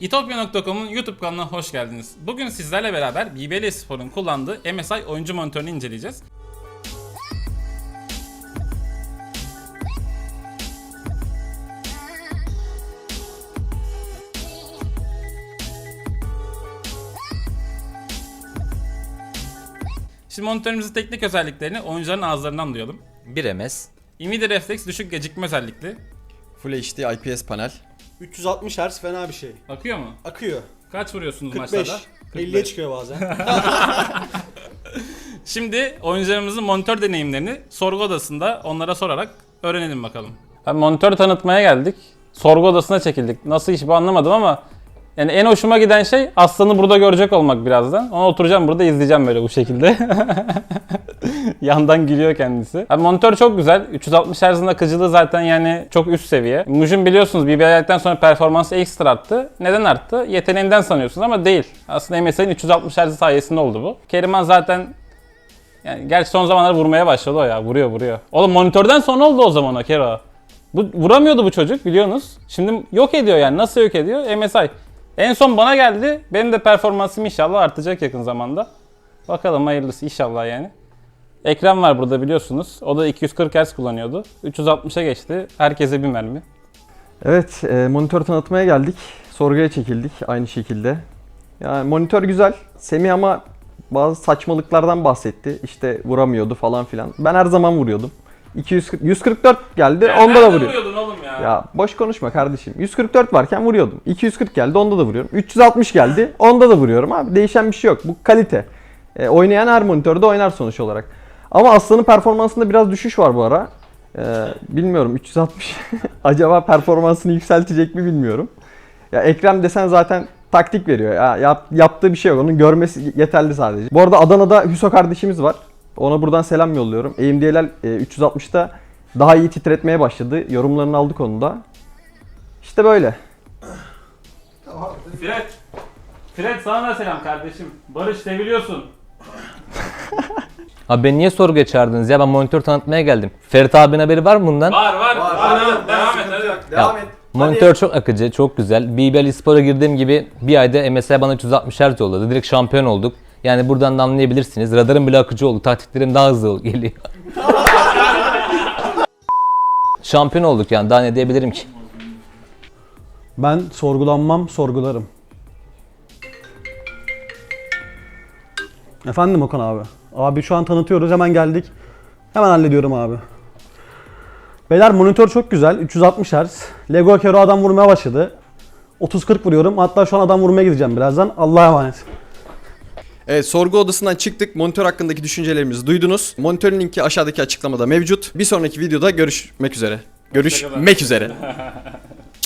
İtopya.com'un YouTube kanalına hoş geldiniz. Bugün sizlerle beraber BBL Spor'un kullandığı MSI oyuncu monitörünü inceleyeceğiz. Şimdi monitörümüzün teknik özelliklerini oyuncuların ağızlarından duyalım. 1 MS. Nvidia Reflex düşük gecikme özellikli. Full HD IPS panel. 360 Hz fena bir şey. Akıyor mu? Akıyor. Kaç vuruyorsunuz 45. maçlarda? 50'ye çıkıyor bazen. Şimdi oyuncularımızın monitör deneyimlerini sorgu odasında onlara sorarak öğrenelim bakalım. monitör tanıtmaya geldik. Sorgu odasına çekildik. Nasıl iş bu anlamadım ama yani en hoşuma giden şey Aslan'ı burada görecek olmak birazdan. Ona oturacağım burada izleyeceğim böyle bu şekilde. Yandan gülüyor kendisi. Abi monitör çok güzel. 360 Hz'ın akıcılığı zaten yani çok üst seviye. Mujin biliyorsunuz BBL'den sonra performansı ekstra arttı. Neden arttı? Yeteneğinden sanıyorsunuz ama değil. Aslında MSI'nin 360 Hz sayesinde oldu bu. Keriman zaten yani gerçi son zamanlarda vurmaya başladı o ya. Vuruyor vuruyor. Oğlum monitörden sonra oldu o zaman o Kero. Bu vuramıyordu bu çocuk biliyorsunuz. Şimdi yok ediyor yani. Nasıl yok ediyor? MSI. En son bana geldi. Benim de performansım inşallah artacak yakın zamanda. Bakalım hayırlısı inşallah yani. Ekran var burada biliyorsunuz. O da 240 Hz kullanıyordu. 360'a geçti. Herkese bir mermi. Evet, e, monitör tanıtmaya geldik. Sorguya çekildik aynı şekilde. Yani monitör güzel. Semih ama bazı saçmalıklardan bahsetti. İşte vuramıyordu falan filan. Ben her zaman vuruyordum. 240, 144 geldi, onda da vuruyor. vuruyordun oğlum ya? Boş konuşma kardeşim. 144 varken vuruyordum. 240 geldi, onda da vuruyorum. 360 geldi, onda da vuruyorum abi. Değişen bir şey yok. Bu kalite. E, oynayan her monitörde oynar sonuç olarak. Ama Aslan'ın performansında biraz düşüş var bu ara. E, bilmiyorum 360 acaba performansını yükseltecek mi bilmiyorum. Ya Ekrem desen zaten taktik veriyor. Ya yap- yaptığı bir şey yok. Onun görmesi yeterli sadece. Bu arada Adana'da Hüso kardeşimiz var. Ona buradan selam yolluyorum. AMD'ler e, 360'ta daha iyi titretmeye başladı. Yorumlarını aldık onu da. İşte böyle. Fred. Fred sana da selam kardeşim. Barış seviliyorsun. Abi beni niye sorguya çağırdınız ya? Ben monitör tanıtmaya geldim. Ferit abinin haberi var mı bundan? Var var. Devam, devam et hadi. Ya, Monitör çok akıcı, çok güzel. BBL Spor'a girdiğim gibi bir ayda MSI bana 360 Hz yolladı. Direkt şampiyon olduk. Yani buradan da anlayabilirsiniz. Radarım bile akıcı oldu. Taktiklerim daha hızlı geliyor. şampiyon olduk yani. Daha ne diyebilirim ki? ben sorgulanmam, sorgularım. Efendim Okan abi. Abi şu an tanıtıyoruz. Hemen geldik. Hemen hallediyorum abi. Beyler monitör çok güzel. 360 Hz. Lego Kero adam vurmaya başladı. 30-40 vuruyorum. Hatta şu an adam vurmaya gideceğim birazdan. Allah'a emanet. Evet sorgu odasından çıktık. Monitör hakkındaki düşüncelerimizi duydunuz. Monitörün linki aşağıdaki açıklamada mevcut. Bir sonraki videoda görüşmek üzere. Görüşmek üzere.